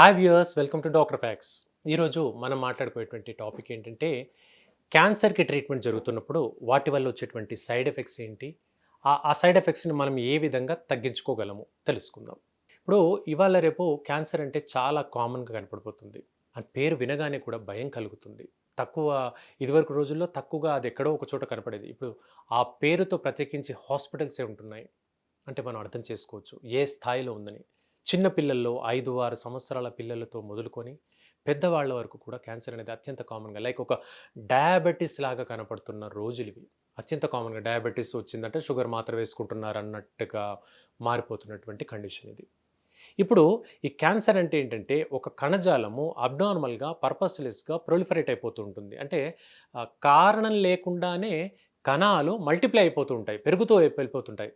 Hi viewers welcome to doctor facts ఈరోజు మనం మాట్లాడుకునేటువంటి topic ఏంటంటే క్యాన్సర్కి ట్రీట్మెంట్ జరుగుతున్నప్పుడు వాటి వల్ల వచ్చేటువంటి సైడ్ ఎఫెక్ట్స్ ఏంటి? ఆ సైడ్ ఎఫెక్ట్స్ని మనం ఏ విధంగా తగ్గించుకోగలము? తెలుసుకుందాం. ఇప్పుడు ఇవాళ రేపు క్యాన్సర్ అంటే చాలా కామన్గా కనపడిపోతుంది. ఆ పేరు వినగానే కూడా భయం కలుగుతుంది. తక్కువ ఇదివరకు రోజుల్లో తక్కువగా అది ఎక్కడో ఒక చోట కనపడేది. ఇప్పుడు ఆ పేరుతో ప్రత్యేకించి హాస్పిటల్సే ఉంటున్నాయి. అంటే మనం అర్థం చేసుకోవచ్చు. ఏ స్థాయిలో ఉందని. చిన్న పిల్లల్లో ఐదు ఆరు సంవత్సరాల పిల్లలతో మొదలుకొని పెద్దవాళ్ళ వరకు కూడా క్యాన్సర్ అనేది అత్యంత కామన్గా లైక్ ఒక డయాబెటీస్ లాగా కనపడుతున్న రోజులు ఇవి. అత్యంత కామన్గా డయాబెటీస్ వచ్చిందంటే షుగర్ మాత్రం వేసుకుంటున్నారు అన్నట్టుగా మారిపోతున్నటువంటి కండిషన్ ఇది. ఇప్పుడు ఈ క్యాన్సర్ అంటే ఏంటంటే ఒక కణజాలము అబ్నార్మల్గా పర్పస్లెస్గా ప్రొలిఫరేట్ అయిపోతూ ఉంటుంది. అంటే కారణం లేకుండానే కణాలు మల్టిప్లై అయిపోతూ ఉంటాయి పెరుగుతూ వెళ్ళిపోతుంటాయి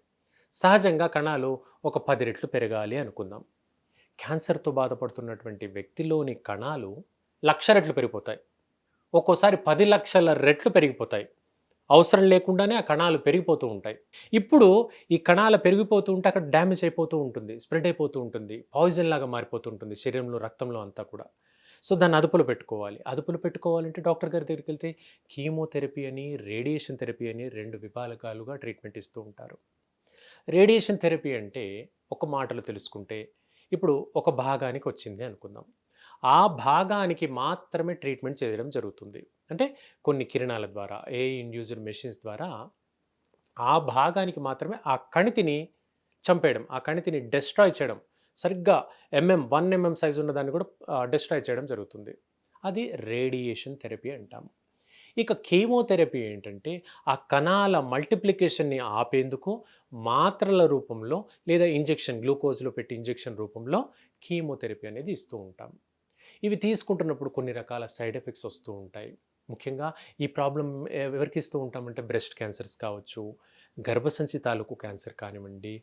సహజంగా కణాలు ఒక పది రెట్లు పెరగాలి అనుకుందాం. క్యాన్సర్తో బాధపడుతున్నటువంటి వ్యక్తిలోని కణాలు లక్ష రెట్లు పెరిగిపోతాయి. ఒక్కోసారి పది లక్షల రెట్లు పెరిగిపోతాయి. అవసరం లేకుండానే ఆ కణాలు పెరిగిపోతూ ఉంటాయి. ఇప్పుడు ఈ కణాలు పెరిగిపోతూ ఉంటే అక్కడ డ్యామేజ్ అయిపోతూ ఉంటుంది స్ప్రెడ్ అయిపోతూ ఉంటుంది పాయిజన్ లాగా మారిపోతూ ఉంటుంది శరీరంలో రక్తంలో అంతా కూడా. సో దాన్ని అదుపులో పెట్టుకోవాలి. అదుపులో పెట్టుకోవాలంటే డాక్టర్ గారి దగ్గరికి వెళ్తే కీమోథెరపీ అని రేడియేషన్ థెరపీ అని రెండు విభాగాలుగా ట్రీట్మెంట్ ఇస్తూ ఉంటారు. రేడియేషన్ థెరపీ అంటే ఒక మాటలు తెలుసుకుంటే ఇప్పుడు ఒక భాగానికి వచ్చింది అనుకుందాం. ఆ భాగానికి మాత్రమే ట్రీట్మెంట్ చేయడం జరుగుతుంది. అంటే కొన్ని కిరణాల ద్వారా ఏ ఇండ్యూజర్ మెషిన్స్ ద్వారా ఆ భాగానికి మాత్రమే ఆ కణితిని చంపేయడం ఆ కణితిని డెస్ట్రాయ్ చేయడం. సరిగ్గా ఎంఎం వన్ ఎంఎం సైజు ఉన్న దాన్ని కూడా డెస్ట్రాయ్ చేయడం జరుగుతుంది. అది రేడియేషన్ థెరపీ అంటాము. ఇక కీమోథెరపీ ఏంటంటే ఆ కణాల మల్టిప్లికేషన్ని ఆపేందుకు మాత్రల రూపంలో లేదా ఇంజెక్షన్ గ్లూకోజ్లో పెట్టి ఇంజెక్షన్ రూపంలో కీమోథెరపీ అనేది ఇస్తూ ఉంటాం. ఇవి తీసుకుంటున్నప్పుడు కొన్ని రకాల సైడ్ ఎఫెక్ట్స్ వస్తూ ఉంటాయి. ముఖ్యంగా ఈ ప్రాబ్లం ఎవరికి ఇస్తూ ఉంటామంటే బ్రెస్ట్ క్యాన్సర్స్ కావచ్చు గర్భసంచి తాలూకు క్యాన్సర్ కానివ్వండి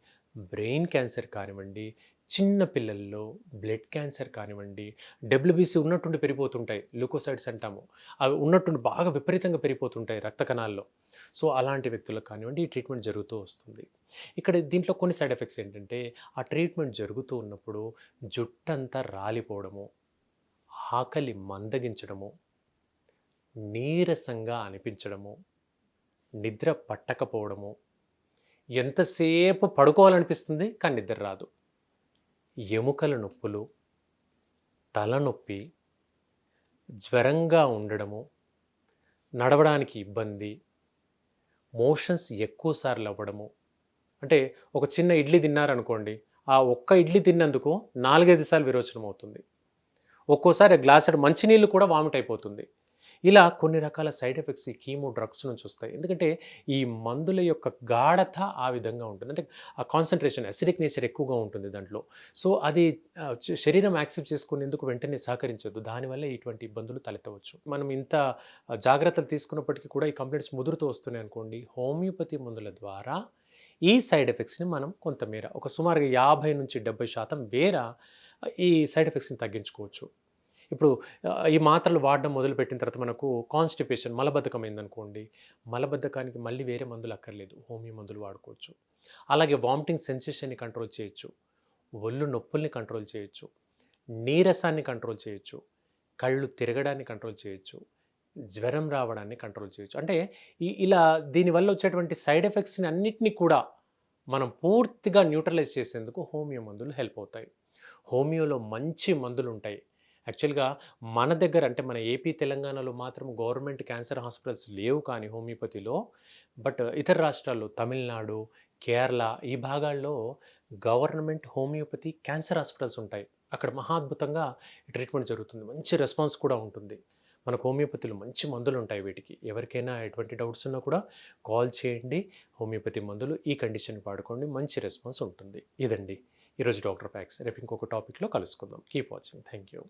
బ్రెయిన్ క్యాన్సర్ కానివ్వండి చిన్న పిల్లల్లో బ్లడ్ క్యాన్సర్ కానివ్వండి డబ్ల్యూబీసీ ఉన్నట్టుండి పెరిగిపోతుంటాయి. ల్యూకోసైడ్స్ అంటాము. అవి ఉన్నట్టుండి బాగా విపరీతంగా పెరిగిపోతుంటాయి రక్త కణాల్లో. సో అలాంటి వ్యక్తులకు కానివ్వండి ఈ ట్రీట్మెంట్ జరుగుతూ వస్తుంది. ఇక్కడ దీంట్లో కొన్ని సైడ్ ఎఫెక్ట్స్ ఏంటంటే ఆ ట్రీట్మెంట్ జరుగుతూ ఉన్నప్పుడు జుట్టంతా రాలిపోవడము ఆకలి మందగించడము నీరసంగా అనిపించడము నిద్ర పట్టకపోవడము ఎంతసేపు పడుకోవాలనిపిస్తుంది కానీ నిద్ర రాదు. ఎముకల నొప్పులు తలనొప్పి జ్వరంగా ఉండడము నడవడానికి ఇబ్బంది మోషన్స్ ఎక్కువసార్లు అవ్వడము. అంటే ఒక చిన్న ఇడ్లీ తిన్నారనుకోండి ఆ ఒక్క ఇడ్లీ తిన్నందుకు నాలుగైదు సార్లు విరోచనం అవుతుంది ఒక్కోసారి గ్లాసెడ్ మంచినీళ్ళు కూడా వామిట్ అయిపోతుంది. ఇలా కొన్ని రకాల సైడ్ ఎఫెక్ట్స్ ఈ కీమో డ్రగ్స్ నుంచి వస్తాయి. ఎందుకంటే ఈ మందుల యొక్క గాఢత ఆ విధంగా ఉంటుంది. అంటే ఆ కాన్సన్ట్రేషన్ అసిడిక్ నేచర్ ఎక్కువగా ఉంటుంది దాంట్లో. సో అది శరీరం యాక్సెప్ట్ చేసుకునేందుకు వెంటనే సహకరించదు. దానివల్ల ఇటువంటి ఇబ్బందులు తలెత్తవచ్చు. మనం ఇంత జాగ్రత్తలు తీసుకున్నప్పటికీ కూడా ఈ కంప్లైంట్స్ ముదురుతూ వస్తున్నాయి అనుకోండి. హోమియోపతి మందుల ద్వారా ఈ సైడ్ ఎఫెక్ట్స్ని మనం కొంతమేర ఒక సుమారుగా యాభై నుంచి డెబ్బై శాతం మేర ఈ సైడ్ ఎఫెక్ట్స్ని తగ్గించుకోవచ్చు. ఇప్పుడు ఈ మాత్రలు వాడడం మొదలుపెట్టిన తర్వాత మనకు కాన్స్టిపేషన్ మలబద్ధకం అయిందనుకోండి మలబద్ధకానికి మళ్ళీ వేరే మందులు అక్కర్లేదు. హోమియో మందులు వాడుకోవచ్చు. అలాగే వామిటింగ్ సెన్సేషన్ని కంట్రోల్ చేయొచ్చు. ఒళ్ళు నొప్పుల్ని కంట్రోల్ చేయొచ్చు. నీరసాన్ని కంట్రోల్ చేయొచ్చు. కళ్ళు తిరగడాన్ని కంట్రోల్ చేయొచ్చు. జ్వరం రావడాన్ని కంట్రోల్ చేయొచ్చు. అంటే ఈ ఇలా దీనివల్ల వచ్చేటువంటి సైడ్ ఎఫెక్ట్స్ని అన్నిటినీ కూడా మనం పూర్తిగా న్యూట్రలైజ్ చేసేందుకు హోమియో మందులు హెల్ప్ అవుతాయి. హోమియోలో మంచి మందులు ఉంటాయి యాక్చువల్గా మన దగ్గర అంటే మన ఏపీ తెలంగాణలో మాత్రం గవర్నమెంట్ క్యాన్సర్ హాస్పిటల్స్ లేవు కానీ హోమియోపతిలో. బట్ ఇతర రాష్ట్రాల్లో తమిళనాడు కేరళ ఈ భాగాల్లో గవర్నమెంట్ హోమియోపతి క్యాన్సర్ హాస్పిటల్స్ ఉంటాయి. అక్కడ మహా అద్భుతంగా ట్రీట్మెంట్ జరుగుతుంది. మంచి రెస్పాన్స్ కూడా ఉంటుంది. మనకు హోమియోపతిలో మంచి మందులు ఉంటాయి వీటికి. ఎవరికైనా ఎటువంటి డౌట్స్ ఉన్నా కూడా కాల్ చేయండి. హోమియోపతి మందులు ఈ కండిషన్ వాడుకోండి. మంచి రెస్పాన్స్ ఉంటుంది. ఇదండి. ఈరోజు డాక్టర్ ప్యాక్స్ రేపు ఇంకొక టాపిక్లో కలుసుకుందాం. Keep watching. Thank you